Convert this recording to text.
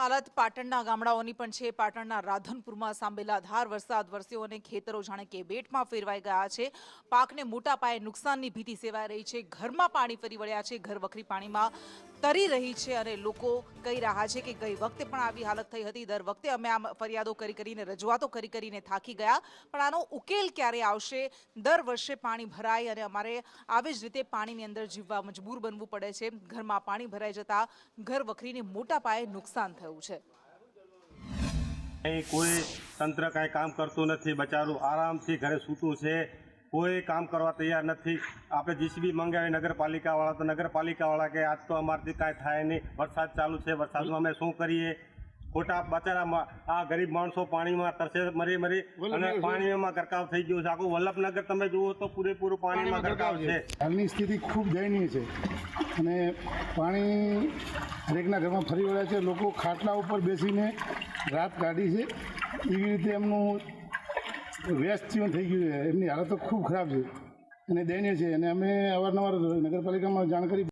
હાલત પાટણના ગામડાઓની પણ છે. પાટણના રાધનપુરમાં સાંભેલા ધાર વરસાદ, વરસ્યો અને ખેતરો જાણે કે બેટમાં ફેરવાઈ ગયા છે. પાકને મોટા પાયે નુકસાનની ભીતિ સેવાઈ રહી છે. ઘરમાં પાણી ફરી વળ્યા છે. ઘર વખરી પાણીમાં તરી રહી છે અને લોકો કહી રહ્યા છે કે ગઈ વખતે પણ આવી હાલત થઈ હતી. દર વખતે અમે આ ફરિયાદો કરી કરીને, રજૂઆતો કરી કરીને થાકી ગયા. પણ આનો ઉકેલ ક્યારે આવશે? દર વર્ષે પાણી ભરાય અને અમારે આવી જ રીતે પાણીની અંદર જીવવા મજબૂર બનવું પડે છે. ઘરમાં પાણી ભરાઈ જતા ઘર વખરીને મોટા પાયે નુકસાન થયું. છે. અહીં કોઈ તંત્ર કાંઈ કામ કરતું નથી, બચારું, આરામથી ઘરે સૂતું છે, કોઈ કામ કરવા તૈયાર નથી. આપણે જીસીબી મંગાવી, નગરપાલિકાવાળા તો નગરપાલિકાવાળા કે આજ તો અમારથી કાંઈ થાય નહીં. વરસાદ ચાલુ છે, વરસાદમાં અમે શું કરીએ? ખોટા બચારામાં આ ગરીબ માણસો પાણીમાં તરસે મરી મરી અને પાણીમાં ગરકાવ થઈ ગયું છે. આખું વલ્લભનગર તમે જુઓ તો પૂરેપૂરું પાણીમાં ગરકાવ છે. હાલની સ્થિતિ ખૂબ દયનીય છે. અને પાણી દરેકના ઘરમાં ફરી વળ્યા છે. લોકો ખાટલા ઉપર બેસીને રાત કાઢી છે. એવી રીતે એમનું વ્યસ્ત જીવન થઈ ગયું છે. એમની હાલત તો ખૂબ ખરાબ છે. અને દયનીય છે. અને અમે અવારનવાર નગરપાલિકામાં જાણ કરી